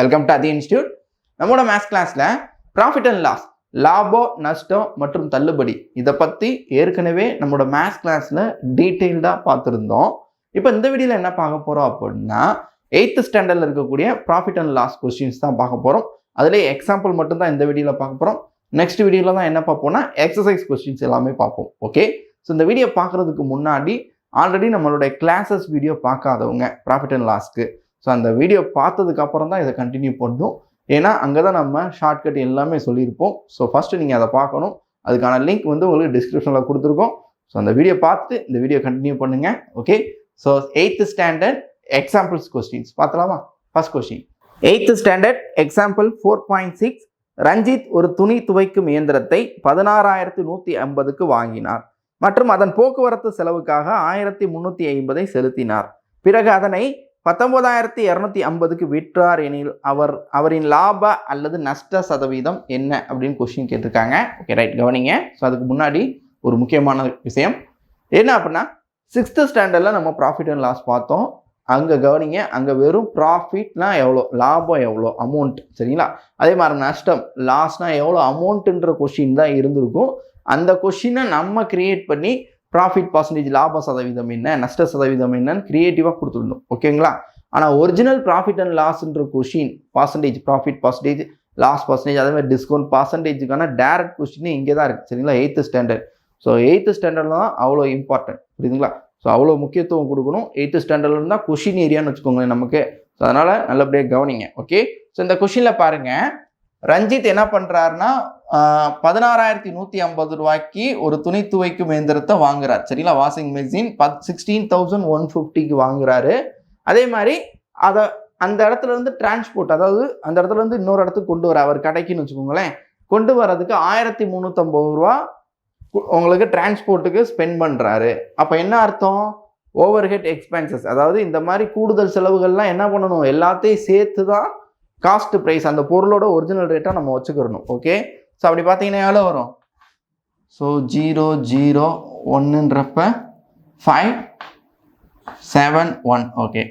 Welcome to அதி institute நம்மளோட maths கிளாஸில் ப்ராஃபிட் அண்ட் லாஸ் லாபம் நஷ்டம் மற்றும் தள்ளுபடி இதை பற்றி ஏற்கனவே நம்மளோட மேத்ஸ் கிளாஸில் டீட்டெயில்டாக பார்த்துருந்தோம். இப்போ இந்த வீடியோவில் என்ன பார்க்க போகிறோம் அப்படின்னா எயித்து ஸ்டாண்டர்டில் இருக்கக்கூடிய ப்ராஃபிட் அண்ட் லாஸ் கொஸ்டின்ஸ் தான் பார்க்க போகிறோம் அதிலே எக்ஸாம்பிள் மட்டும்தான் இந்த வீடியோவில் பார்க்க போகிறோம் நெக்ஸ்ட் வீடியோவில் தான் என்ன பார்ப்போம்னா எக்ஸசைஸ் கொஸ்டின்ஸ் எல்லாமே பார்ப்போம். ஓகே ஸோ இந்த வீடியோ பார்க்குறதுக்கு முன்னாடி ஆல்ரெடி நம்மளுடைய கிளாஸஸ் வீடியோ பார்க்காதவங்க ப்ராஃபிட் அண்ட் லாஸ்க்கு ஸோ அந்த வீடியோ பார்த்ததுக்கு அப்புறம் தான் இதை கண்டினியூ பண்ணும் ஏன்னா அங்கே தான் நம்ம ஷார்ட்கட் எல்லாமே சொல்லியிருப்போம். ஸோ ஃபஸ்ட்டு நீங்கள் அதை பார்க்கணும். அதுக்கான லிங்க் வந்து உங்களுக்கு டிஸ்கிரிப்ஷனில் கொடுத்துருக்கோம். ஸோ அந்த வீடியோ பார்த்துட்டு இந்த வீடியோ கண்டினியூ பண்ணுங்கள் okay so eighth standard examples questions பார்த்தலாமா first question eighth standard example four point six Ranjith ஒரு துணி துவைக்கும் இயந்திரத்தை பதினாறாயிரத்தி நூற்றி ஐம்பதுக்கு வாங்கினார். மற்றும் அதன் போக்குவரத்து செலவுக்காக ஆயிரத்தி முந்நூற்றி ஐம்பதை செலுத்தினார். பிறகு அதனை பத்தொன்பதாயிரத்தி இரநூத்தி ஐம்பதுக்கு விற்றார் எனில் அவர் அவரின் லாப அல்லது நஷ்ட சதவீதம் என்ன அப்படின்னு கொஸ்டின் கேட்டிருக்காங்க. ஓகே ரைட் கவனிங்க. ஸோ அதுக்கு முன்னாடி ஒரு முக்கியமான விஷயம். என்ன அப்படின்னா சிக்ஸ்த்து ஸ்டாண்டர்டில் நம்ம ப்ராஃபிட் அண்ட் லாஸ் பார்த்தோம். அங்கே கவனிங்க அங்கே வெறும் ப்ராஃபிட்னா எவ்வளோ லாபம் எவ்வளோ அமௌண்ட் சரிங்களா? அதே மாதிரி நஷ்டம் லாஸ்னால் எவ்வளோ அமௌண்ட்டுன்ற கொஷின் தான் இருந்திருக்கும். அந்த கொஷினை நம்ம கிரியேட் பண்ணி ப்ராஃபிட் பர்சன்டேஜ் லாப சதவீதம் என்ன நஷ்ட சதவீதம் என்னன்னு க்ரியேட்டிவாக கொடுத்துருந்தோம் ஓகேங்களா ஆனால் original profit and லாஸ்ன்ற question percentage profit percentage loss percentage அதே மாதிரி டிஸ்கவுண்ட் பர்சன்டேஜுக்கான டேரக்ட் கொஸ்டின் இங்கே தான் இருக்குது சரிங்களா? எயித்து ஸ்டாண்டர்ட் ஸோ எயித்து ஸ்டாண்டர்டில் தான் அவ்வளோ இம்பார்ட்டன்ட் புரியுதுங்களா? ஸோ அவ்வளோ முக்கியத்துவம் கொடுக்கணும். எயித்து ஸ்டாண்டர்டில் இருந்தால் கொஷின் ஏரியான்னு வச்சுக்கோங்களேன் நமக்கு. ஸோ அதனால் நல்லபடியாக கவனிங்க. ஓகே ஸோ இந்த கொஷினில் பாருங்கள் ரஞ்சித் என்ன பண்ணுறாருன்னா பதினாறாயிரத்தி நூற்றி ஐம்பது ரூபாய்க்கு ஒரு துணி துவைக்கும் இயந்திரத்தை வாங்குறாரு. சரிங்களா? Washing machine but sixteen thousand one ஃபிஃப்டிக்கு வாங்குறாரு. அதே மாதிரி அதை அந்த இடத்துல இருந்து டிரான்ஸ்போர்ட் அதாவது அந்த இடத்துல இருந்து இன்னொரு இடத்துக்கு கொண்டு வர அவர் கடைக்குன்னு வச்சுக்கோங்களேன். கொண்டு வரதுக்கு ஆயிரத்தி முந்நூற்றம்பது ரூபா கு- உங்களுக்கு டிரான்ஸ்போர்ட்டுக்கு ஸ்பெண்ட் பண்ணுறாரு அப்போ என்ன அர்த்தம்? ஓவர் ஹெட் எக்ஸ்பென்சஸ் அதாவது இந்த மாதிரி கூடுதல் செலவுகள்லாம் என்ன பண்ணணும்? எல்லாத்தையும் சேர்த்து தான் காஸ்ட் ப்ரைஸ் அந்த பொருளோட ஒரிஜினல் ரேட்டாக நம்ம வச்சுக்கிறணும் ஓகே ஸோ அப்படி பார்த்தீங்கன்னா எவ்வளோ வரும்? ஸோ ஜீரோ ஜீரோ ஒன்றுன்றப்ப ஃபைவ் செவன் ஒன் ஓகே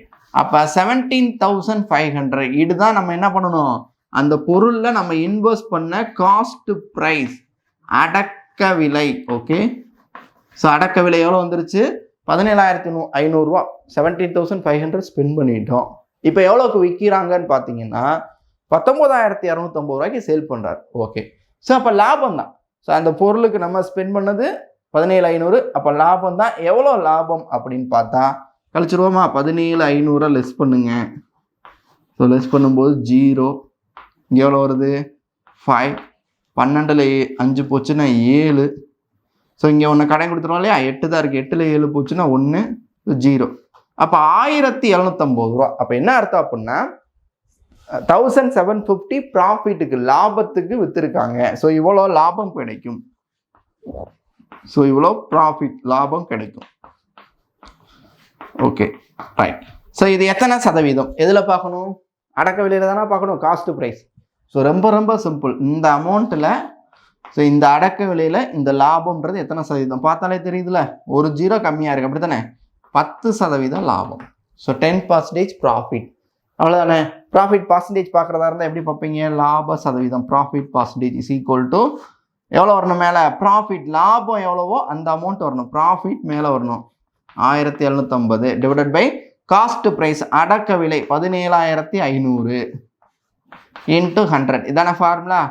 அப்போ செவன்டீன் தௌசண்ட் ஃபைவ் ஹண்ட்ரட் இதுதான் நம்ம என்ன பண்ணணும்? அந்த பொருளில் நம்ம இன்வெஸ்ட் பண்ண காஸ்ட் ப்ரைஸ் அடக்க விலை ஓகே ஸோ அடக்க விலை எவ்வளோ வந்துருச்சு? பதினேழாயிரத்தி நூ ஐநூறுரூவா seventeen thousand five hundred spend பண்ணிட்டோம். இப்போ எவ்வளோக்கு விற்கிறாங்கன்னு பார்த்தீங்கன்னா பத்தொம்போதாயிரத்தி இரநூத்தம்பது ரூபாய்க்கு சேல் பண்ணுறாரு ஓகே ஸோ அப்போ லாபம் தான். ஸோ அந்த பொருளுக்கு நம்ம ஸ்பெண்ட் பண்ணது பதினேழு ஐநூறு. அப்போ லாபம் தான். எவ்வளோ லாபம் அப்படின்னு பார்த்தா கழிச்சிருவோமா? பதினேழு ஐநூறை லெஸ் பண்ணுங்க. ஸோ லெஸ் பண்ணும்போது ஜீரோ இங்கே எவ்வளோ வருது? ஃபைவ் பன்னெண்டில் அஞ்சு போச்சுன்னா ஏழு. ஸோ இங்கே ஒன்று கடை கொடுத்துருவோம் இல்லையா? எட்டு தான் இருக்குது எட்டில் ஏழு போச்சுன்னா ஒன்று ஜீரோ அப்போ ஆயிரத்தி எழுநூத்தம்பது ரூபா. அப்போ என்ன அர்த்தம் அப்படின்னா தௌசண்ட் செவன் ஃபிஃப்டி ப்ராஃபிட்டுக்கு லாபத்துக்கு விற்றுருக்காங்க ஸோ இவ்வளோ லாபம் கிடைக்கும். ஸோ இவ்வளோ ப்ராஃபிட் லாபம் கிடைக்கும். ஓகே ரைட் ஸோ இது எத்தனை சதவீதம்? எதில் பார்க்கணும்? அடக்க விலையில் தானே பார்க்கணும்? காஸ்ட் ப்ரைஸ் ஸோ ரொம்ப ரொம்ப சிம்பிள் இந்த அமௌண்ட்டில் ஸோ இந்த அடக்க விலையில் இந்த லாபம்ன்றது எத்தனை சதவீதம்? பார்த்தாலே தெரியுதுல. ஒரு ஜீரோ கம்மியாக இருக்குது அப்படி தானே பத்து சதவீதம் லாபம். ஸோ டென் பர்சன்டேஜ் ப்ராஃபிட் அவ்வளோதானே ப்ராஃபிட் பர்சன்டேஜ் பார்க்குறதா இருந்தால் எப்படி பார்ப்பீங்க? லாப சதவீதம். Profit percentage is equal to எவ்வளோ வரணும் மேலே? ப்ராஃபிட் லாபம் எவ்வளவோ அந்த அமௌண்ட் வரணும். ப்ராஃபிட் மேலே வரணும். ஆயிரத்தி எழுநூற்றம்பது டிவைடட் பை காஸ்ட் ப்ரைஸ் அடக்க விலை பதினேழாயிரத்தி ஐநூறு இன்ட்டு ஹண்ட்ரட் இதான ஃபார்முலா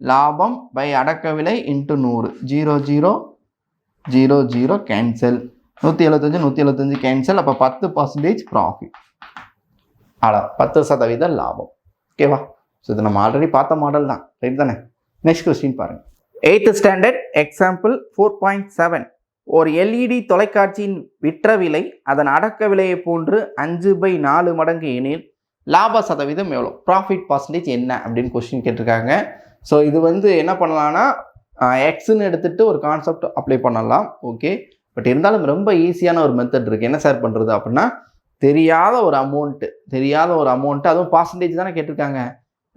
லாபம் பை அடக்க விலை இன்ட்டு நூறு. Zero zero zero zero cancel நூற்றி எழுபத்தஞ்சு நூற்றி எழுபத்தஞ்சு கேன்சல் அப்போ பத்து பர்சன்டேஜ் ப்ராஃபிட் அவ்வளோ பத்து சதவீத லாபம். ஓகேவா ஸோ இது நம்ம ஆல்ரெடி பார்த்த மாடல் தான். ரைட் தானே? நெக்ஸ்ட் கொஸ்டின் பாருங்க. Eighth standard example four point seven ஒரு எல்இடி தொலைக்காட்சியின் விற்ற விலை அதன் அடக்க விலையை போன்று அஞ்சு பை நாலு மடங்கு எனில் லாப சதவீதம் எவ்வளோ ப்ராஃபிட் பர்சன்டேஜ் என்ன? அப்படின்னு கொஸ்டின் கேட்டிருக்காங்க. ஸோ இது வந்து என்ன பண்ணலாம்னா எக்ஸ்ன்னு எடுத்துகிட்டு ஒரு கான்செப்ட் அப்ளை பண்ணலாம். ஓகே பட் இருந்தாலும் ரொம்ப ஈஸியான ஒரு மெத்தட் இருக்குது என்ன சார் பண்ணுறது அப்படின்னா தெரியாத ஒரு அமௌண்ட்டு தெரியாத ஒரு அமௌண்ட்டு அதுவும் பர்சன்டேஜ் தானே கேட்டிருக்காங்க.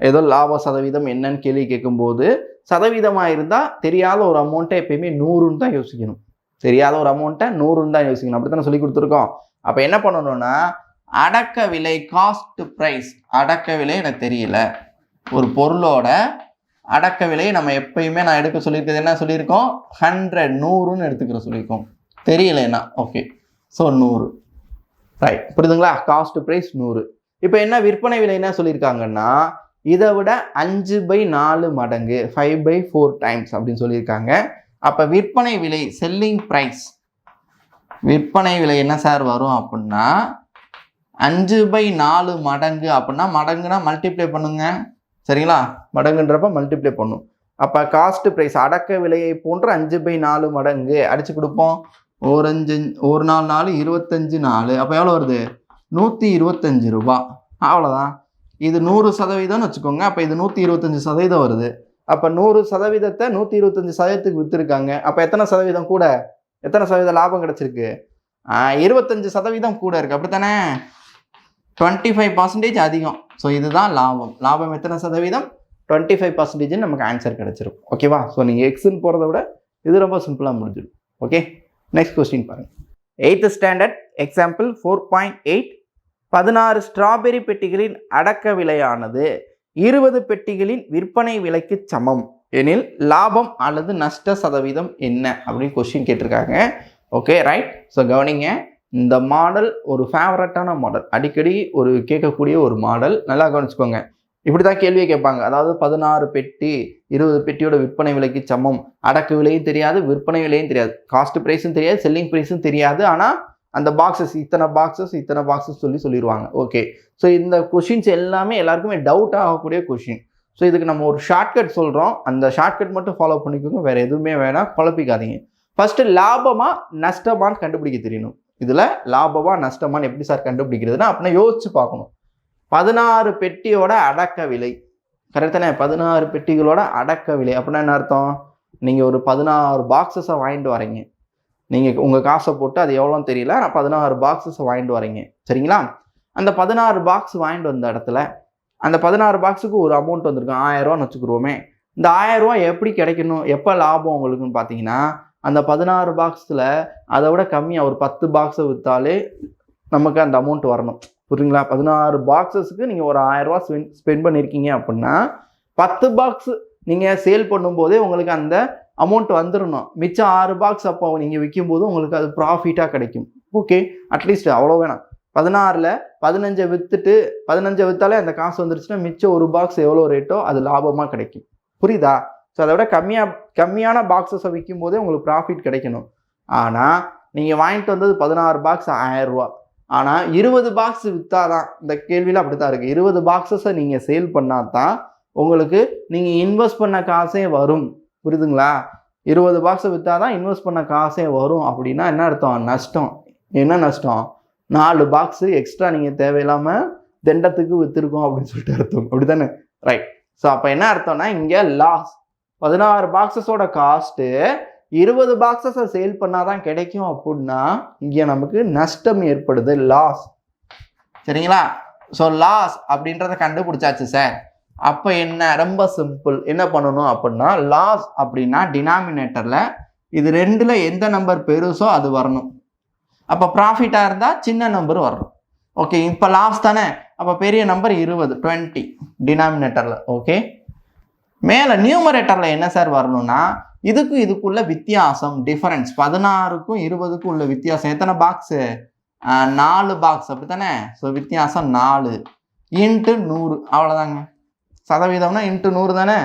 ஏதோ லாப சதவீதம் என்னன்னு கேள்வி கேட்கும்போது சதவீதமாக இருந்தால் தெரியாத ஒரு அமௌண்ட்டை எப்பயுமே நூறுன்னு தான் யோசிக்கணும். தெரியாத ஒரு அமௌண்ட்டை நூறுன்னு தான் யோசிக்கணும். அப்படி தானே சொல்லி கொடுத்துருக்கோம். அப்போ என்ன பண்ணணும்னா அடக்க விலை காஸ்ட் ப்ரைஸ் அடக்க விலை எனக்கு தெரியல. ஒரு பொருளோட அடக்க விலையை நம்ம எப்பயுமே நான் எடுக்க சொல்லியிருக்கிறது என்ன சொல்லியிருக்கோம்? ஹண்ட்ரட் நூறுன்னு எடுத்துக்கிற சொல்லியிருக்கோம். தெரியலைன்னா ஓகே ஸோ நூறு. ரைட் புரியுதுங்களா? காஸ்ட் ப்ரைஸ் நூறு. இப்போ என்ன விற்பனை விலை என்ன சொல்லியிருக்காங்கன்னா இதை விட அஞ்சு பை நாலு மடங்கு ஃபைவ் பை ஃபோர் டைம்ஸ் அப்படின்னு சொல்லியிருக்காங்க. அப்போ விற்பனை விலை செல்லிங் ப்ரைஸ் விற்பனை விலை என்ன சார் வரும் அப்படின்னா அஞ்சு பை நாலு மடங்கு அப்படின்னா மடங்குனா மல்டிப்ளை பண்ணுங்க. சரிங்களா? மடங்குன்றப்ப மல்டிப்ளை பண்ணும். அப்போ காஸ்ட் ப்ரைஸ் அடக்க விலையை போன்ற அஞ்சு பை நாலு மடங்கு அடிச்சு கொடுப்போம். ஒரு அஞ்சு ஒரு நாலு நாலு இருபத்தஞ்சு நாலு. அப்போ எவ்வளோ வருது? நூற்றி இருபத்தஞ்சு ரூபா. அவ்வளோதான் இது நூறு சதவீதம்னு வச்சுக்கோங்க. அப்போ இது நூற்றி இருபத்தஞ்சு சதவீதம் வருது. அப்போ நூறு சதவீதத்தை நூற்றி இருபத்தஞ்சு சதவீதத்துக்கு விற்றுருக்காங்க அப்போ எத்தனை சதவீதம் கூட? எத்தனை சதவீதம் லாபம் கிடச்சிருக்கு? இருபத்தஞ்சு சதவீதம் கூட இருக்குது அப்படித்தானே? டுவெண்ட்டி ஃபைவ் பர்சன்டேஜ் அதிகம். ஸோ இதுதான் லாபம். லாபம் எத்தனை சதவீதம்? டுவெண்ட்டி ஃபைவ் பர்சன்டேஜ்னு நமக்கு ஆன்சர் கிடச்சிரும். ஓகேவா ஸோ நீங்கள் எக்ஸுன்னு போகிறத விட இது ரொம்ப சிம்பிளாக முடிஞ்சிடும். ஓகே நெக்ஸ்ட் கொஸ்டின் பாருங்கள் eighth standard example four point eight பதினாறு ஸ்ட்ராபெரி பெட்டிகளின் அடக்க விலையானது இருபது பெட்டிகளின் விற்பனை விலைக்கு சமம். எனில் லாபம் அல்லது நஷ்ட சதவீதம் என்ன? அப்படின்னு கொஸ்டின் கேட்டிருக்காங்க. ஓகே ரைட் ஸோ கவனிங்க இந்த மாடல் ஒரு ஃபேவரட்டான மாடல் அடிக்கடி ஒரு கேட்கக்கூடிய ஒரு மாடல் நல்லா கவனிச்சுக்கோங்க. இப்படி தான் கேள்வியை கேட்பாங்க. அதாவது பதினாறு பெட்டி இருபது பெட்டியோட விற்பனை விலைக்கு சமம். அடக்கு விலையும் தெரியாது விற்பனை விலையும் தெரியாது. காஸ்ட் ப்ரைஸும் தெரியாது செல்லிங் ப்ரைஸும் தெரியாது. ஆனால் அந்த பாக்ஸஸ் இத்தனை பாக்ஸஸ் இத்தனை பாக்ஸஸ் சொல்லி சொல்லிடுவாங்க ஓகே ஸோ இந்த கொஷின்ஸ் எல்லாமே எல்லாருக்குமே டவுட் ஆகக்கூடிய கொஷின் ஸோ இதுக்கு நம்ம ஒரு ஷார்ட்கட் சொல்கிறோம் அந்த ஷார்ட்கட் மட்டும் ஃபாலோ பண்ணிக்கோங்க. வேறு எதுவுமே வேணாம். குழப்பிக்காதீங்க. ஃபஸ்ட்டு லாபமாக நஷ்டமான்னு கண்டுபிடிக்க தெரியணும். இதில் லாபமாக நஷ்டமான்னு எப்படி சார் கண்டுபிடிக்கிறதுனா அப்படின்னா யோசிச்சு பார்க்கணும். பதினாறு பெட்டியோட அடக்க விலை. கரெக்டானே பதினாறு பெட்டிகளோட அடக்க விலை. அப்படின்னா என்ன அர்த்தம்? நீங்கள் ஒரு பதினாறு பாக்ஸஸை வாங்கிட்டு வரீங்க நீங்கள் உங்கள் காசை போட்டு அது எவ்வளோன்னு தெரியல நான் பதினாறு பாக்ஸஸை வாங்கிட்டு வரீங்க சரிங்களா? அந்த பதினாறு பாக்ஸ் வாங்கிட்டு வந்த இடத்துல அந்த பதினாறு பாக்ஸுக்கு ஒரு அமௌண்ட் வந்திருக்கும் ஆயிரரூவான்னு வச்சுக்கிருவோமே. இந்த ஆயிரரூவா எப்படி கிடைக்கணும்? எப்போ லாபம் உங்களுக்குன்னு பார்த்தீங்கன்னா அந்த பதினாறு பாக்ஸில் அதை விட கம்மியாக ஒரு பத்து பாக்ஸை விற்றாலே நமக்கு அந்த அமௌண்ட் வரணும். புரியுங்களா பதினாறு பாக்ஸஸ்க்கு நீங்கள் ஒரு ஆயிரரூவா ஸ்பெண்ட் ஸ்பெண்ட் பண்ணியிருக்கீங்க அப்படின்னா பத்து பாக்ஸ் நீங்கள் சேல் பண்ணும்போதே உங்களுக்கு அந்த அமௌண்ட் வந்துடணும் மிச்சம் ஆறு பாக்ஸ் அப்போ நீங்கள் விற்கும்போது உங்களுக்கு அது ப்ராஃபிட்டாக கிடைக்கும். ஓகே அட்லீஸ்ட் அவ்வளோ வேணாம். பதினாறில் பதினஞ்சை விற்றுட்டு பதினஞ்சை விற்றாலே அந்த காசு வந்துருச்சுன்னா மிச்சம் ஒரு பாக்ஸ் எவ்வளோ ரேட்டோ அது லாபமாக கிடைக்கும். புரியுதா? ஸோ அதை விட கம்மியாக கம்மியான பாக்ஸஸை விற்கும் போதே உங்களுக்கு ப்ராஃபிட் கிடைக்கணும். ஆனால் நீங்கள் வாங்கிட்டு வந்தது பதினாறு பாக்ஸ் ஆயிரரூவா ஆனால் இருபது பாக்ஸ் விற்றாதான் இந்த கேள்வியில் அப்படி தான் இருக்குது இருபது பாக்ஸஸை நீங்கள் சேல் பண்ணால் தான் உங்களுக்கு நீங்கள் இன்வெஸ்ட் பண்ண காசே வரும். புரியுதுங்களா? இருபது பாக்ஸை விற்றா தான் இன்வெஸ்ட் பண்ண காசே வரும் அப்படின்னா என்ன அர்த்தம்? நஷ்டம். என்ன நஷ்டம்? நாலு பாக்ஸு எக்ஸ்ட்ரா நீங்கள் தேவையில்லாமல் தெண்டத்துக்கு விற்றுருக்கோம் அப்படின்னு சொல்லிட்டு அர்த்தம். அப்படி தானே ரைட் ஸோ அப்போ என்ன அர்த்தம்னா இங்கே லாஸ் பதினாறு பாக்ஸஸோட காஸ்ட்டு இருபது பாக்ஸஸை சேல் பண்ணால் தான் கிடைக்கும் அப்படின்னா இங்கே நமக்கு நஷ்டம் ஏற்படுது லாஸ் சரிங்களா? ஸோ லாஸ் அப்படின்றத கண்டுபிடிச்சாச்சு சார் அப்போ என்ன? ரொம்ப சிம்பிள் என்ன பண்ணணும் அப்படின்னா லாஸ் அப்படின்னா டினாமினேட்டரில் இது ரெண்டில் எந்த நம்பர் பெருசோ அது வரணும். அப்போ ப்ராஃபிட்டாக இருந்தால் சின்ன நம்பர் வரணும். ஓகே இப்போ லாஸ் தானே? அப்போ பெரிய நம்பர் இருபது டுவெண்ட்டி டினாமினேட்டரில் ஓகே மேலே நியூமரேட்டரில் என்ன சார் வரணும்னா இதுக்கும் இதுக்குள்ள வித்தியாசம் டிஃபரன்ஸ் பதினாறுக்கும் இருபதுக்கும் உள்ள வித்தியாசம். எத்தனை பாக்ஸு நாலு பாக்ஸ் அப்படி தானே ஸோ வித்தியாசம் நாலு. இன்ட்டு நூறு. அவ்வளோதாங்க சதவீதம்னா இன்ட்டு நூறு தானே?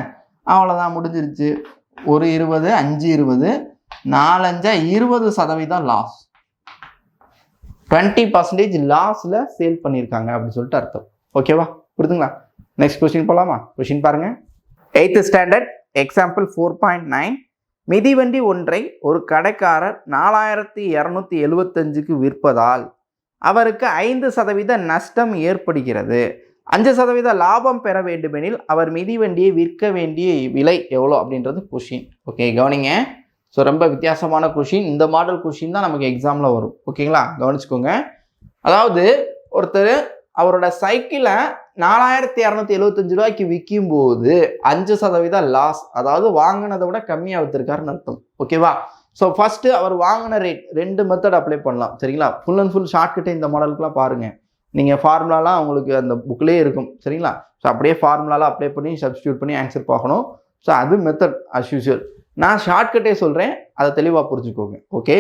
அவ்வளோதான் முடிஞ்சிருச்சு. ஒரு இருபது அஞ்சு இருபது. நாலஞ்சா இருபது சதவீதம் லாஸ் டுவெண்ட்டி பர்சன்டேஜ் லாஸில் சேல் பண்ணியிருக்காங்க அப்படின்னு சொல்லிட்டு அர்த்தம். ஓகேவா புரிதுங்களா நெக்ஸ்ட் கொஸ்டின் போகலாமா கொஸ்டின் பாருங்கள் eighth standard example four point nine மிதிவண்டி ஒன்றை ஒரு கடைக்காரர் நாலாயிரத்தி இரநூத்தி எழுவத்தஞ்சுக்கு விற்பதால் அவருக்கு ஐந்து சதவீத நஷ்டம் ஏற்படுகிறது. அஞ்சு சதவீத லாபம் பெற வேண்டுமெனில் அவர் மிதிவண்டியை விற்க வேண்டிய விலை எவ்வளோ அப்படின்றது கொஷின் ஓகே கவனிங்க. ஸோ ரொம்ப வித்தியாசமான கொஷின் இந்த மாடல் கொஷின் தான் நமக்கு எக்ஸாமில் வரும். ஓகேங்களா கவனிச்சுக்கோங்க. அதாவது ஒருத்தர் அவரோட சைக்கிளை நாலாயிரத்தி இரநூத்தி எழுவத்தஞ்சு ரூபாய்க்கு விற்கும்போது அஞ்சு சதவீதம் லாஸ் அதாவது வாங்கினதை விட கம்மியாக விற்றுருக்காருன்னு அர்த்தம். ஓகேவா ஸோ ஃபஸ்ட்டு அவர் வாங்கின ரேட் ரெண்டு மெத்தட் அப்ளை பண்ணலாம். சரிங்களா? ஃபுல் அண்ட் ஃபுல் ஷார்ட்கட்டே இந்த மாடலுக்குலாம் பாருங்கள் நீங்கள் ஃபார்முலாலாம் உங்களுக்கு அந்த புக்லேயே இருக்கும். சரிங்களா? ஸோ அப்படியே ஃபார்முலாலாம் அப்ளை பண்ணி சப்ஸ்டியூட் பண்ணி ஆன்சர் பார்க்கணும். ஸோ அது மெத்தட் அஸ் யூஷுவல் நான் ஷார்ட்கட்டே சொல்கிறேன் அதை தெளிவாக புரிஞ்சுக்கோங்க. ஓகே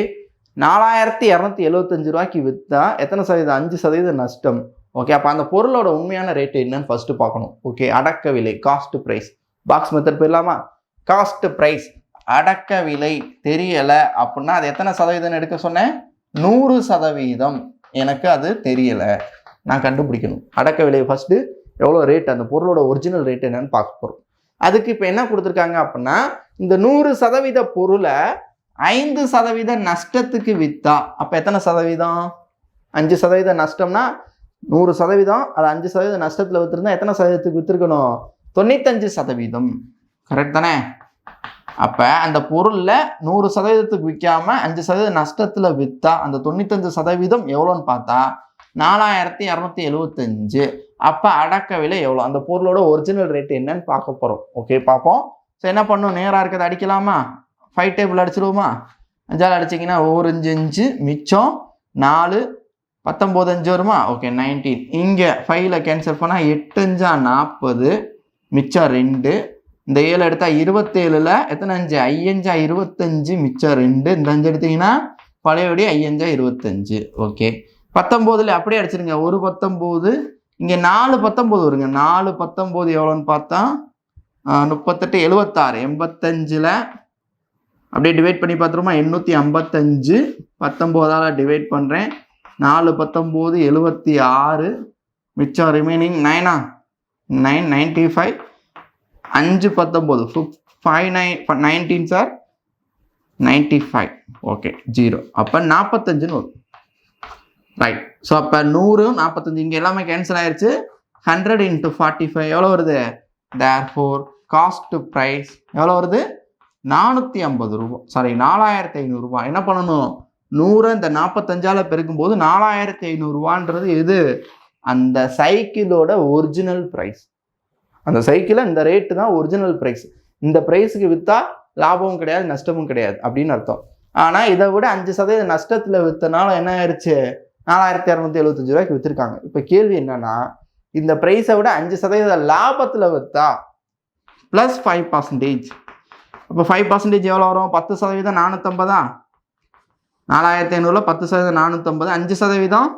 நாலாயிரத்தி இரநூத்தி எழுபத்தஞ்சு ரூபாய்க்கு விற்றா எத்தனை சதவீதம்? அஞ்சு சதவீதம் நஷ்டம். ஓகே அப்போ அந்த பொருளோட உண்மையான ரேட் என்னன்னு ஃபஸ்ட்டு பார்க்கணும். ஓகே அடக்க விலை காஸ்ட் ப்ரைஸ் பாக்ஸ் மெத்தட் போயிடலாமா? காஸ்ட் ப்ரைஸ் அடக்க விலை தெரியலை அப்படின்னா அது எத்தனை சதவீதம் எடுக்க சொன்னேன்? நூறு சதவீதம். எனக்கு அது தெரியலை. நான் கண்டுபிடிக்கணும். அடக்க விலை ஃபஸ்ட்டு எவ்வளோ ரேட் அந்த பொருளோட ஒரிஜினல் ரேட் என்னன்னு பார்க்க போகிறோம் அதுக்கு இப்போ என்ன கொடுத்துருக்காங்க அப்படின்னா இந்த நூறு சதவீத பொருளை ஐந்து சதவீத நஷ்டத்துக்கு விற்றா அப்போ எத்தனை சதவீதம்? அஞ்சு சதவீத நஷ்டம்னா நூறு சதவீதம் அது அஞ்சு சதவீதம் நஷ்டத்தில் விற்றுருந்தா எத்தனை சதவீதத்துக்கு விற்றுருக்கணும் தொண்ணூத்தஞ்சு சதவீதம். கரெக்ட் தானே? அப்போ அந்த பொருளில் நூறு சதவீதத்துக்கு விற்காம அஞ்சு சதவீதம் நஷ்டத்தில் விற்றா அந்த தொண்ணூத்தஞ்சு சதவீதம் எவ்வளோன்னு பார்த்தா நாலாயிரத்தி இரநூத்தி எழுபத்தஞ்சு அப்போ அடக்க விலை எவ்வளோ? அந்த பொருளோட ஒரிஜினல் ரேட் என்னன்னு பார்க்க போகிறோம் ஓகே பார்ப்போம். ஸோ என்ன பண்ணும்? நேராக இருக்கிறத அடிக்கலாமா? ஃபைவ் டேபிள் அடிச்சிடுவோமா? அஞ்சால் அடிச்சிங்கன்னா ஒரு அஞ்சு அஞ்சு மிச்சம் நாலு பத்தொம்போது அஞ்சு வருமா? ஓகே நைன்டீன் இங்கே ஃபைவ்ல கேன்சல் பண்ணால் எட்டு அஞ்சா நாற்பது மிச்சம் ரெண்டு. இந்த ஏழு எடுத்தால் இருபத்தேழில் எத்தனை அஞ்சு? ஐயஞ்சா இருபத்தஞ்சு மிச்சம் ரெண்டு. இந்த அஞ்சு எடுத்தீங்கன்னா பழையபடி ஐயஞ்சா இருபத்தஞ்சு. ஓகே பத்தொம்போதில் அப்படியே அடிச்சிருங்க. ஒரு பத்தொம்போது இங்கே நாலு பத்தொம்போது வருங்க. நாலு பத்தொம்போது எவ்வளோன்னு பார்த்தா முப்பத்தெட்டு எழுபத்தாறு எண்பத்தஞ்சில் அப்படியே டிவைட் பண்ணி பார்த்துருமா எண்ணூற்றி ஐம்பத்தஞ்சு. பத்தொம்போதால் டிவைட் பண்ணுறேன் நாலு பத்தொம்போது எழுபத்தி ஆறு. மிச்சம் ரிமைனிங் நைனா நைன் நைன்ட்டி ஃபைவ் அஞ்சு பத்தொம்போது. Five nine nineteen sir ninety five okay zero அப்போ நாற்பத்தஞ்சுன்னு வரும். ரைட் ஸோ அப்போ நூறு நாற்பத்தஞ்சு இங்கே எல்லாமே கேன்சல் ஆயிடுச்சு ஹண்ட்ரட் இன்ட்டு ஃபார்ட்டி ஃபைவ் எவ்வளோ வருது? தேர் ஃபோர் காஸ்ட் ப்ரைஸ் எவ்வளோ வருது? நானூற்றி ஐம்பது ரூபா. சாரி நாலாயிரத்தி ஐநூறுரூபா என்ன பண்ணணும்? நூறு இந்த நாற்பத்தஞ்சால் பெருக்கும்போது நாலாயிரத்தி ஐநூறுரூவான்றது எது? அந்த சைக்கிளோட ஒரிஜினல் ப்ரைஸ் அந்த சைக்கிளில் இந்த ரேட்டு தான் ஒரிஜினல் ப்ரைஸ் இந்த ப்ரைஸுக்கு விற்றா லாபமும் கிடையாது நஷ்டமும் கிடையாது அப்படின்னு அர்த்தம். ஆனால் இதை விட அஞ்சு சதவீத நஷ்டத்தில் விற்றனால என்ன ஆயிடுச்சு நாலாயிரத்தி இரநூத்தி எழுபத்தஞ்சு ரூபாய்க்கு விற்றுருக்காங்க இப்போ கேள்வி என்னன்னா இந்த ப்ரைஸை விட அஞ்சு சதவீத லாபத்தில் விற்றா ப்ளஸ் ஃபைவ் பர்சன்டேஜ் இப்போ ஃபைவ் பர்சன்டேஜ் எவ்வளோ வரும்? பத்து சதவீதம் நானூற்றம்பதா நாலாயிரத்தி ஐநூறுல பத்து சதவீதம் நானூற்றம்பது அஞ்சு சதவீதம்.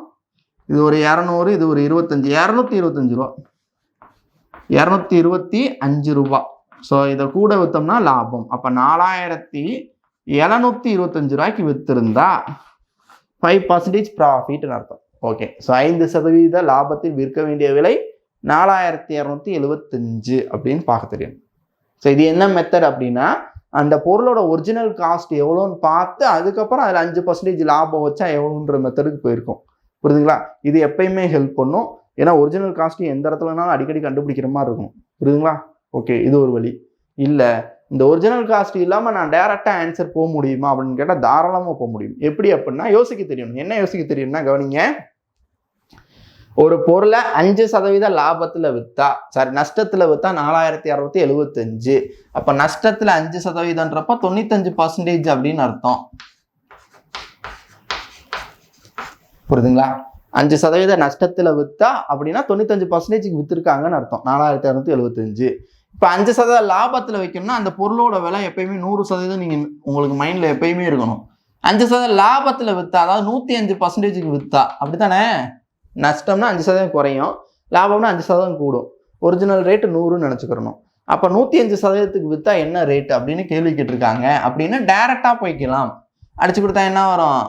இது ஒரு இரநூறு இது ஒரு இருபத்தஞ்சி. இரநூத்தி இருபத்தஞ்சு ரூபா. இரநூத்தி இருபத்தி அஞ்சு ரூபா. ஸோ இதை கூட விற்றோம்னா லாபம். அப்போ நாலாயிரத்தி எழுநூத்தி இருபத்தஞ்சு ரூபாய்க்கு விற்றுருந்தா ஃபைவ் பர்சன்டேஜ் ப்ராஃபிட்னு அர்த்தம். ஓகே ஸோ ஐந்து சதவீத லாபத்தில் விற்க வேண்டிய விலை நாலாயிரத்தி இரநூத்தி எழுபத்தஞ்சு அப்படின்னு பார்க்க தெரியும். ஸோ இது என்ன மெத்தட் அப்படின்னா அந்த பொருளோட ஒரிஜினல் காஸ்ட் எவ்வளோன்னு பார்த்து அதுக்கப்புறம் அதில் அஞ்சு பர்சன்டேஜ் லாபம் வச்சா எவ்வளோன்ற மெத்தடுக்கு போயிருக்கும். புரியுதுங்களா? இது எப்பயுமே ஹெல்ப் பண்ணும். ஏன்னா ஒரிஜினல் காஸ்ட்டு எந்த இடத்துலனாலும் அடிக்கடி கண்டுபிடிக்கிற மாதிரி இருக்கும். புரியுதுங்களா? ஓகே இது ஒரு வழி. இல்லை இந்த ஒரிஜினல் காஸ்ட் இல்லாமல் நான் டேரெக்டாக ஆன்சர் போக முடியுமா அப்படின்னு கேட்டால் தாராளமாக போக முடியும். எப்படி அப்படின்னா யோசிக்க தெரியணும் என்ன யோசிக்க தெரியும்னா கவனிங்க. ஒரு பொருளை அஞ்சு சதவீத லாபத்தில் விற்றா சாரி நஷ்டத்தில் விற்றா நாலாயிரத்தி அறுநூத்தி எழுபத்தஞ்சு அப்போ நஷ்டத்தில் அஞ்சு சதவீதன்றப்ப தொண்ணூத்தஞ்சு பர்சன்டேஜ் அப்படின்னு அர்த்தம். புரியுதுங்களா? அஞ்சு சதவீத நஷ்டத்தில் விற்றா அப்படின்னா தொண்ணூத்தஞ்சு பர்சன்டேஜுக்கு விற்றுருக்காங்கன்னு அர்த்தம். நாலாயிரத்தி அறுநூத்தி எழுபத்தஞ்சு இப்போ அஞ்சு சதவீத லாபத்தில் வைக்கணும்னா அந்த பொருளோட விலை எப்பயுமே நூறு சதவீதம் நீங்கள் உங்களுக்கு மைண்டில் எப்பயுமே இருக்கணும். அஞ்சு சதவீத லாபத்தில் விற்றா அதாவது நூற்றி அஞ்சு பர்சன்டேஜுக்கு விற்றா அப்படி தானே நஷ்டம்னா அஞ்சு சதவீதம் குறையும் லாபம்னா அஞ்சு சதவீதம் கூடும். ஒரிஜினல் ரேட்டு நூறுன்னு நினச்சிக்கிறணும். அப்போ நூற்றி அஞ்சு சதவீதத்துக்கு விற்றா என்ன ரேட்டு அப்படின்னு கேள்வி கேட்டிருக்காங்க. அப்படின்னு டேரெக்டாக போய்க்கலாம். அடிச்சு கொடுத்தா என்ன வரும்?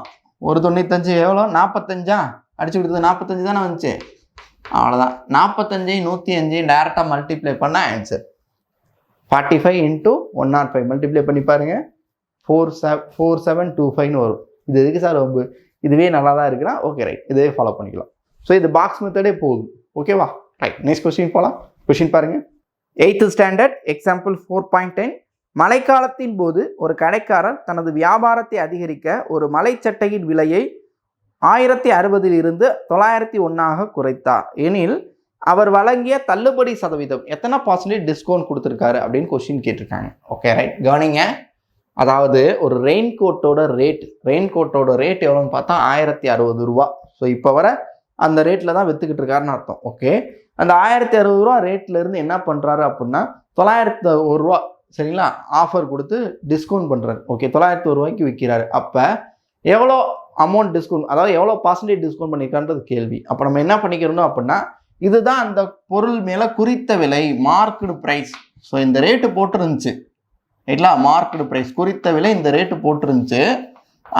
ஒரு தொண்ணூத்தஞ்சு எவ்வளோ? நாற்பத்தஞ்சா அடிச்சு கொடுத்தது நாற்பத்தஞ்சு தானே வந்துச்சு. அவ்வளோதான் நாற்பத்தஞ்சையும் நூற்றி அஞ்சையும் டேரெக்டாக மல்டிப்ளை பண்ணால் answer forty five into one naught five multiply பண்ணி பாருங்க. Four seven four seven two ஃபைவ்னு வரும். இது எதுக்கு சார் ரொம்ப இதுவே நல்லா தான் இருக்குன்னா ஓகே ரைட் இதே ஃபாலோ பண்ணிக்கலாம். ஸோ இது பாக்ஸ் மெத்தடே போதும். ஓகேவா ரைட் நெக்ஸ்ட் கொஸ்டின் போகலாம் கொஸ்டின் பாருங்கள் eighth standard example four point ten மழைக்காலத்தின் போது ஒரு கடைக்காரர் தனது வியாபாரத்தை அதிகரிக்க ஒரு மலைச்சட்டையின் விலையை ஆயிரத்தி அறுபதில் இருந்து தொள்ளாயிரத்தி ஒன்றாக குறைத்தார். எனில் அவர் வழங்கிய தள்ளுபடி சதவீதம் எத்தனை பர்சன்டேஜ் டிஸ்கவுண்ட் கொடுத்துருக்காரு அப்படின்னு கொஸ்டின் கேட்டிருக்காங்க. ஓகே ரைட் கவனிங்க. அதாவது ஒரு ரெயின் கோட்டோட ரேட் ரெயின் கோட்டோட ரேட் எவ்வளோன்னு பார்த்தா ஆயிரத்தி அறுபது ரூபா. ஸோ இப்போ வர அந்த ரேட்டில் தான் விற்றுக்கிட்டு இருக்காருன்னு அர்த்தம். ஓகே அந்த ஆயிரத்தி அறுபது ரூபா ரேட்லேருந்து என்ன பண்ணுறாரு அப்படின்னா தொள்ளாயிரத்து ஒரு ரூபா சரிங்களா? ஆஃபர் கொடுத்து டிஸ்கவுண்ட் பண்ணுறாரு ஓகே தொள்ளாயிரத்து ஒரு ரூபாய்க்கு விற்கிறாரு அப்போ எவ்வளோ அமௌண்ட் டிஸ்கவுண்ட் அதாவது எவ்வளோ பர்சன்டேஜ் டிஸ்கவுண்ட் பண்ணியிருக்கான்றது கேள்வி. அப்போ நம்ம என்ன பண்ணிக்கிறோம் அப்படின்னா இதுதான் அந்த பொருள் மேலே குறித்த விலை மார்க்கெடு ப்ரைஸ் ஸோ இந்த ரேட்டு போட்டிருந்துச்சு. ரைட்லா மார்க்கெடு ப்ரைஸ் குறித்த விலை இந்த ரேட்டு போட்டிருந்துச்சு.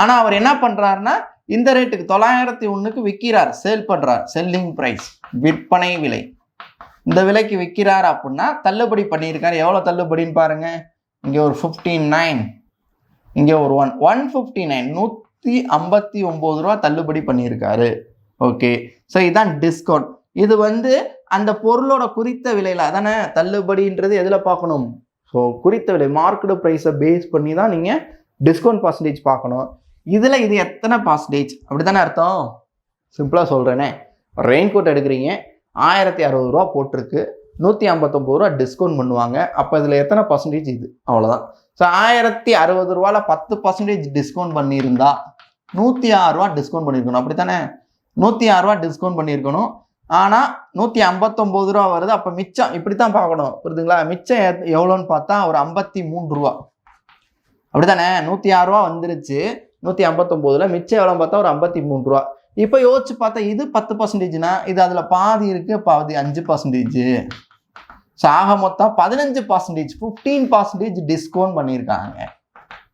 ஆனால் அவர் என்ன பண்ணுறாருன்னா இந்த ரேட்டுக்கு தொள்ளாயிரத்தி ஒன்றுக்கு விற்கிறார் சேல் பண்ணுறார் செல்லிங் ப்ரைஸ் விற்பனை விலை. இந்த விலைக்கு விற்கிறார் அப்படின்னா தள்ளுபடி பண்ணியிருக்காரு. எவ்வளோ தள்ளுபடின்னு பாருங்கள் இங்கே ஒரு ஃபிஃப்டி நைன் இங்கே ஒரு ஒன் ஒன் ஃபிஃப்டி நைன் நூற்றி ஐம்பத்தி ஒம்பது ரூபா தள்ளுபடி பண்ணியிருக்காரு. ஓகே ஸோ இதுதான் டிஸ்கவுண்ட் இது வந்து அந்த பொருளோட குறித்த விலையில் அதானே? தள்ளுபடின்றது எதில் பார்க்கணும்? ஸோ குறித்த விலை. மார்க்கெட் ப்ரைஸை பேஸ் பண்ணி தான் நீங்கள் டிஸ்கவுண்ட் பர்சன்டேஜ் பார்க்கணும். இதில் இது எத்தனை பாசிட்டேஜ் அப்படி தானே அர்த்தம்? சிம்பிளாக சொல்கிறேனே ரெயின் கோட் எடுக்கிறீங்க. ஆயிரத்தி அறுபது ரூபா போட்டிருக்கு. நூற்றி ஐம்பத்தொம்பது ரூபா டிஸ்கவுண்ட் பண்ணுவாங்க. அப்போ இதில் எத்தனை பர்சன்டேஜ் இது. அவ்வளோதான் ஸோ ஆயிரத்தி அறுபது ரூபாவில் பத்து பர்சன்டேஜ் டிஸ்கவுண்ட் பண்ணியிருந்தா நூற்றி ஆறு ரூபா டிஸ்கவுண்ட் பண்ணியிருக்கணும். அப்படி தானே நூற்றி ஆறு ரூபா டிஸ்கவுண்ட் பண்ணியிருக்கணும். ஆனால் நூற்றி ஐம்பத்தொம்போது ரூபா வருது. அப்போ மிச்சம் இப்படி தான் பார்க்கணும். புரியுதுங்களா? மிச்சம் எத்- எவ்வளோன்னு பார்த்தா ஒரு ஐம்பத்தி மூணு ரூபா. அப்படி தானே நூற்றி ஆறு ரூபா வந்துருச்சு. நூற்றி ஐம்பத்தொம்போதுல மிச்சம் எவ்வளோ பார்த்தா ஒரு ஐம்பத்தி மூணு ரூபா. இப்போ யோசிச்சு பார்த்தா இது பத்து பர்சன்டேஜ்னா இது அதில் பாதி இருக்கு பாதி அஞ்சு பர்சன்டேஜ் ஸோ ஆக மொத்தம் பதினஞ்சு பர்சன்டேஜ் ஃபிஃப்டீன் பர்சன்டேஜ் டிஸ்கவுண்ட் பண்ணியிருக்காங்க.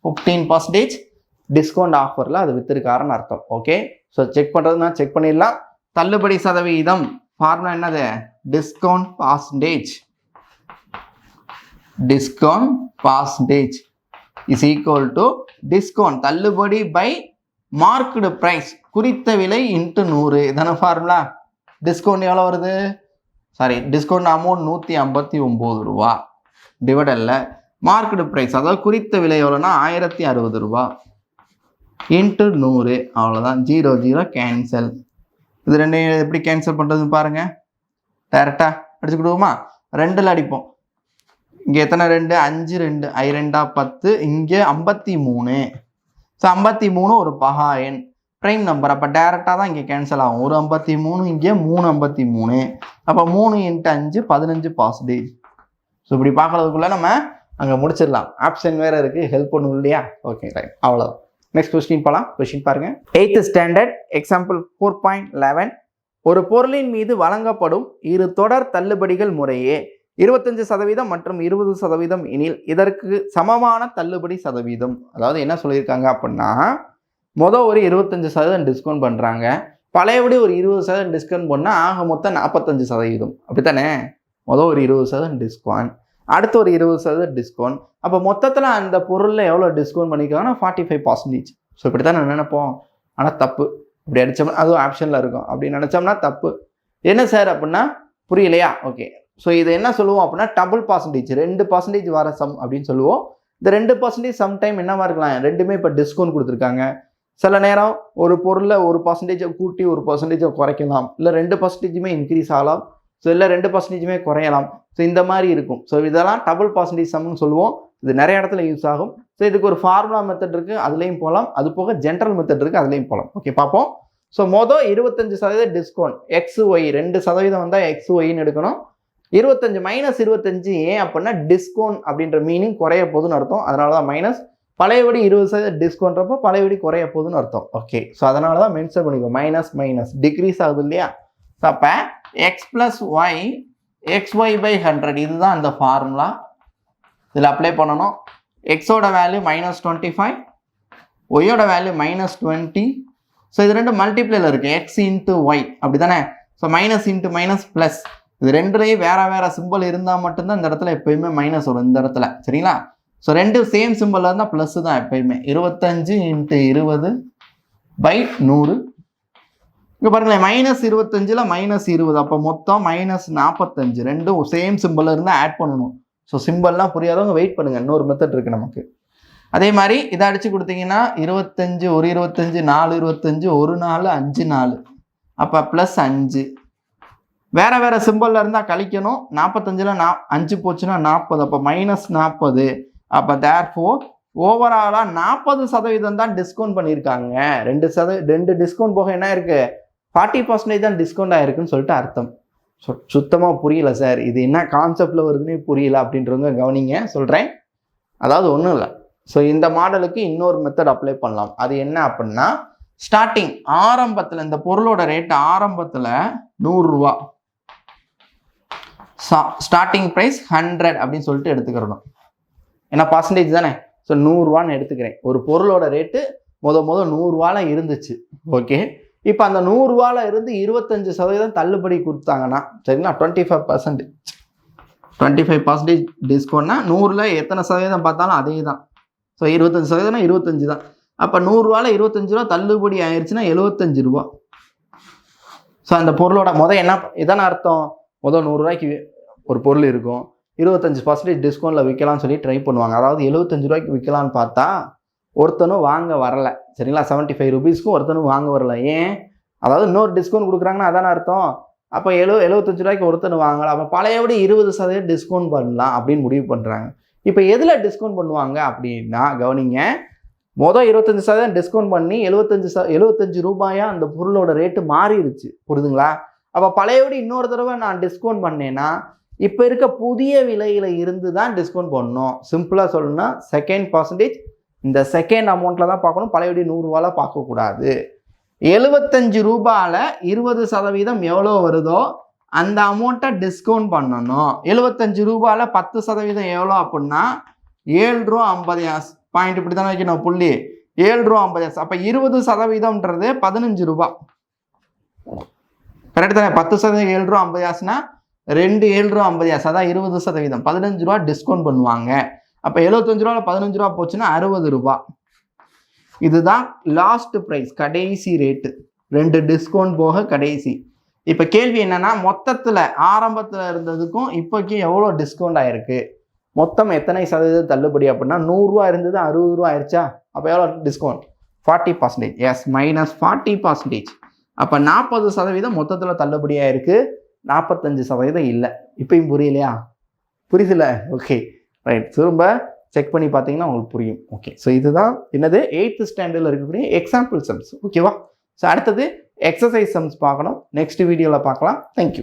ஃபிஃப்டீன் பர்சன்டேஜ் டிஸ்கவுண்ட் ஆஃபரில் அது விற்றுருக்காருன்னு அர்த்தம். ஓகே ஸோ செக் பண்ணுறதுனா செக் பண்ணிடலாம். தள்ளுபடி சதவீதம். ஃபார்முலா என்னது? Discount percentage discount percentage is equal to discount தள்ளுபடி பை மார்க்டு ப்ரைஸ் குறித்த விலை இன்ட்டு நூறு. இதான ஃபார்முலா டிஸ்கவுண்ட் எவ்வளோ வருது? சாரி டிஸ்கவுண்ட் அமௌண்ட் நூற்றி ஐம்பத்தி ஒம்பது ரூபா. டிவிடல்ல மார்க்கெட் ப்ரைஸ் அதாவது குறித்த விலை எவ்வளோனா ஆயிரத்தி அறுபது ரூபா. இன்ட்டு நூறு. அவ்வளோதான் ஜீரோ ஜீரோ கேன்சல் இது ரெண்டு எப்படி கேன்சல் பண்ணுறதுன்னு பாருங்கள் டேரெக்டாக அடிச்சுக்கிடுவோமா ரெண்டில் அடிப்போம். இங்கே எத்தனை ரெண்டு? அஞ்சு ரெண்டு. ஐ ரெண்டா பத்து. இங்கே ஐம்பத்தி மூணு. ஸோ ஐம்பத்தி மூணு ஒரு பகா எண். ப்ரைம் நம்பர் அப்போ டேரெக்டாக தான் இங்கே கேன்சல் ஆகும். ஒரு ஐம்பத்தி மூணு இங்கே மூணு ஐம்பத்தி மூணு. அப்போ மூணு இன்ட்டு அஞ்சு பதினஞ்சு பாசிட்டிவ் ஸோ இப்படி பார்க்கறதுக்குள்ள நம்ம அங்கே முடிச்சிடலாம். ஆப்ஷன் வேறு இருக்குது ஹெல்ப் பண்ணும் இல்லையா? ஓகே ரைட் அவ்வளோ நெக்ஸ்ட் கொஸ்டின் போகலாம் கொஸ்டின் பாருங்க. Eighth standard example four point eleven ஒரு பொருளின் மீது வழங்கப்படும் இரு தொடர் தள்ளுபடிகள் முறையே. இருபத்தஞ்சு சதவீதம் மற்றும் இருபது சதவீதம் எனில் இதற்கு சமமான தள்ளுபடி சதவீதம். அதாவது என்ன சொல்லியிருக்காங்க அப்படின்னா மொதல் ஒரு இருபத்தஞ்சு சதவீதம் டிஸ்கவுண்ட் பண்ணுறாங்க பழையபடி ஒரு இருபது சதவீதம் டிஸ்கவுண்ட் பண்ணால் ஆக மொத்தம் நாற்பத்தஞ்சு சதவீதம். அப்படித்தானே? மொதல் ஒரு இருபது சதவீதம் டிஸ்கவுண்ட் அடுத்து ஒரு இருபது சதவீதம் டிஸ்கவுண்ட் அப்போ மொத்தத்தில் அந்த பொருளில் எவ்வளோ டிஸ்கவுண்ட் பண்ணிக்கிறாங்கன்னா ஃபார்ட்டி ஃபைவ் பர்சன்டேஜ் ஸோ இப்படி தான் நான் நினைப்போம். ஆனால் தப்பு. இப்படி அடித்தோம்னா அதுவும் ஆப்ஷனில் இருக்கும். அப்படி நினச்சோம்னா தப்பு. என்ன சார் அப்படின்னா புரியலையா? ஓகே ஸோ இது என்ன சொல்லுவோம் அப்படின்னா டபுள் பர்சன்டேஜ் ரெண்டு பர்சன்டேஜ் வர சம் அப்படின்னு சொல்லுவோம். இந்த ரெண்டு பர்சன்டேஜ் சம்டைம் என்னவா இருக்கலாம்? ரெண்டுமே இப்போ டிஸ்கவுண்ட் கொடுத்துருக்காங்க. சில நேரம் ஒரு பொருளில் ஒரு பர்சன்டேஜை கூட்டி ஒரு பர்சன்டேஜை குறைக்கலாம். இல்லை ரெண்டு பர்சன்டேஜுமே இன்க்ரீஸ் ஆகலாம். ஸோ இல்லை ரெண்டு பர்சன்டேஜுமே குறையலாம். ஸோ இந்த மாதிரி இருக்கும். ஸோ இதெல்லாம் டபுள் பர்சன்டேஜ் சம்னு சொல்லுவோம். இது நிறைய இடத்துல யூஸ் ஆகும். ஸோ இதுக்கு ஒரு ஃபார்முலா மெத்தட் இருக்குது அதுலேயும் போகலாம். அது போக ஜென்ரல் மெத்தட் இருக்குது அதுலேயும் போகலாம். ஓகே பார்ப்போம். ஸோ மொதல் இருபத்தஞ்சு சதவீதம் டிஸ்கவுண்ட் எக்ஸ் ஒய் ரெண்டு சதவீதம் வந்தால் எக்ஸ் ஒய்னு எடுக்கணும். இருபத்தஞ்சு மைனஸ் இருபத்தஞ்சு ஏன் அப்படின்னா டிஸ்கவுண்ட் அப்படின்ற மீனிங் குறைய போகுதுன்னு அர்த்தம். அதனால தான் மைனஸ் பழையபடி இருபது சதவீதம் டிஸ்கவுண்ட்றப்போ பழையபடி குறைய போகுதுன்னு அர்த்தம். ஓகே ஸோ அதனால தான் மென்ஷன் பண்ணிக்கோ. மைனஸ் மைனஸ் டிக்ரீஸ் ஆகுது இல்லையா? ஸோ அப்போ X plus Y X Y by hundred இதுதான் அந்த ஃபார்முலா இதில் அப்ளை பண்ணணும். எக்ஸோட வேல்யூ மைனஸ் டுவெண்ட்டி ஃபைவ் ஒய்யோட வேல்யூ மைனஸ் டுவெண்ட்டி ஸோ இது ரெண்டு மல்டிப்ளேல இருக்குது எக்ஸ் இன்ட்டு ஒய் அப்படி தானே so minus into minus plus இது ரெண்டுலேயும் வேற வேற சிம்பிள் இருந்தால் மட்டும்தான் இந்த இடத்துல எப்பயுமே மைனஸ் வரும் இந்த இடத்துல. சரிங்களா? ஸோ ரெண்டு சேம் சிம்பிள் இருந்தால் ப்ளஸ் தான் எப்பயுமே. இருபத்தஞ்சு இன்ட்டு இருபது பை நூறு. இங்கே பாருங்களேன் மைனஸ் இருபத்தஞ்சில் மைனஸ் இருபது. அப்போ மொத்தம் மைனஸ் நாற்பத்தஞ்சு ரெண்டும் சேம் சிம்பிள் இருந்தால் ஆட் பண்ணணும். ஸோ சிம்பிள்லாம் புரியாதவங்க வெயிட் பண்ணுங்கள் இன்னொரு மெத்தட் இருக்குது நமக்கு. அதே மாதிரி இதை அடித்து கொடுத்தீங்கன்னா இருபத்தஞ்சு ஒரு இருபத்தஞ்சு நாலு இருபத்தஞ்சு ஒரு நாலு அஞ்சு நாலு. அப்போ ப்ளஸ் அஞ்சு. வேறு வேறு சிம்பலில் இருந்தால் கழிக்கணும். நாற்பத்தஞ்சில் நா அஞ்சு போச்சுன்னா நாற்பது அப்போ மைனஸ் நாற்பது அப்போ தேர் ஃபோர் ஓவராலாக நாற்பது சதவீதம் தான் டிஸ்கவுண்ட் பண்ணியிருக்காங்க. ரெண்டு சத ரெண்டு டிஸ்கவுண்ட் போக என்ன இருக்கு? ஃபார்ட்டி பர்சன்டேஜ் தான் டிஸ்கவுண்ட் ஆகிருக்குன்னு சொல்லிட்டு அர்த்தம். சொ சுத்தமாக புரியல சார் இது என்ன கான்செப்டில் வருதுன்னே புரியல அப்படின்றவங்க கவனிங்க. சொல்கிறேன் அதாவது ஒன்றும் இல்லை. ஸோ இந்த மாடலுக்கு இன்னொரு மெத்தட் அப்ளை பண்ணலாம். அது என்ன அப்படின்னா ஸ்டார்டிங் ஆரம்பத்தில் இந்த பொருளோட ரேட் ஆரம்பத்தில் நூறுரூவா ஸ்டார்டிங் ப்ரைஸ் ஹண்ட்ரட் அப்படின்னு சொல்லிட்டு எடுத்துக்கிறணும். ஏன்னா பர்சன்டேஜ் தானே? ஸோ நூறுரூவான்னு எடுத்துக்கிறேன். ஒரு பொருளோட ரேட்டு முத முத நூறுரூவால இருந்துச்சு. ஓகே இப்போ அந்த நூறுரூவால இருந்து இருபத்தஞ்சு சதவீதம் தள்ளுபடி கொடுத்தாங்கன்னா சரிங்களா? Twenty five percentage twenty five percentage டிஸ்கவுண்ட்னா நூறில் எத்தனை சதவீதம் பார்த்தாலும் அதே தான் ஸோ இருபத்தஞ்சு சதவீதம்னா இருபத்தஞ்சு தான். அப்போ நூறுரூவால இருபத்தஞ்சு ரூபா தள்ளுபடி ஆயிடுச்சுன்னா எழுபத்தஞ்சு ரூபா. ஸோ அந்த பொருளோட முத என்ன இதான அர்த்தம்? மொதல் நூறுரூவாய்க்கு ஒரு பொருள் இருக்கும். இருபத்தஞ்சு பர்சன்டேஜ் டிஸ்கவுண்ட்டில் விற்கலாம்னு சொல்லி ட்ரை பண்ணுவாங்க. அதாவது எழுபத்தஞ்சு ரூபாய்க்கு விற்கலான்னு பார்த்தா ஒருத்தனும் வாங்க வரலை. சரிங்களா? செவன்ட்டி ஃபைவ் ருபீஸ்க்கும் ஒருத்தனும் வாங்க வரல. ஏன்? அதாவது இன்னொரு டிஸ்கவுண்ட் கொடுக்குறாங்கன்னா அதான அர்த்தம்? அப்போ எழு எழுபத்தஞ்சு ரூபாய்க்கு ஒருத்தன் வாங்கலாம் அப்போ பழையபடி இருபது சதவீதம் டிஸ்கவுண்ட் பண்ணலாம் அப்படின்னு முடிவு பண்ணுறாங்க இப்போ எதில் டிஸ்கவுண்ட் பண்ணுவாங்க அப்படின்னா கவனிங்க. மொதல் இருபத்தஞ்சி சதவீதம் டிஸ்கவுண்ட் பண்ணி எழுபத்தஞ்சு ச எழுபத்தஞ்சு ரூபாயாக அந்த பொருளோட ரேட்டு மாறிடுச்சு. புரியுதுங்களா? அப்போ பழையோடு இன்னொரு தடவை நான் டிஸ்கவுண்ட் பண்ணேன்னா இப்போ இருக்க புதிய விலையில் இருந்து தான் டிஸ்கவுண்ட் பண்ணணும். சிம்பிளாக சொல்லணும்னா செகண்ட் பர்சன்டேஜ் இந்த செகண்ட் அமௌண்ட்டில் தான் பார்க்கணும். பழையபடி நூறுரூவால பார்க்கக்கூடாது எழுபத்தஞ்சு ரூபாயில் இருபது சதவீதம் எவ்வளோ வருதோ அந்த அமௌண்ட்டை டிஸ்கவுண்ட் பண்ணணும். எழுபத்தஞ்சு ரூபாயில் பத்து சதவீதம் எவ்வளோ அப்படின்னா ஏழு ரூபா ஐம்பது பாயிண்ட் இப்படி தானே வைக்கணும் புள்ளி. ஏழு ரூபா ஐம்பது அப்போ இருபது சதவீதம்ன்றது பதினஞ்சு ரூபா. கரெக்ட் தானே? பத்து சதவீதம் ஏழு ரூபா ஐம்பது காசுனா ரெண்டு ஏழு ரூபா ஐம்பது ஆஸ் அதான் இருபது சதவீதம். பதினஞ்சு ரூபா டிஸ்கவுண்ட் பண்ணுவாங்க. அப்போ எழுபத்தஞ்சு ரூபா பதினஞ்சு ரூபா போச்சுன்னா அறுபது ரூபா. இதுதான் லாஸ்ட் ப்ரைஸ் கடைசி ரேட்டு ரெண்டு டிஸ்கவுண்ட் போக கடைசி. இப்போ கேள்வி என்னன்னா மொத்தத்தில் ஆரம்பத்தில் இருந்ததுக்கும் இப்போக்கி எவ்வளோ டிஸ்கவுண்ட் ஆயிருக்கு? மொத்தம் எத்தனை சதவீதம் தள்ளுபடி அப்படின்னா நூறுரூவா இருந்தது அறுபது ரூபா ஆயிடுச்சா அப்போ எவ்வளோ discount forty percentage yes minus forty percentage அப்போ நாற்பது சதவீதம் மொத்தத்தில் தள்ளுபடியாக இருக்குது நாற்பத்தஞ்சு சதவீதம் இல்லை. இப்பயும் புரியலையா? புரியுதுல? ஓகே ரைட் திரும்ப செக் பண்ணி பார்த்தீங்கன்னா உங்களுக்கு புரியும். ஓகே ஸோ இதுதான் என்னது? எயித்து ஸ்டாண்டர்டில் இருக்கக்கூடிய எக்ஸாம்பிள் சம்ஸ் ஓகேவா ஸோ அடுத்தது எக்ஸசைஸ் சம்ஸ் பார்க்கணும். நெக்ஸ்ட் வீடியோவில் பார்க்கலாம். Thank you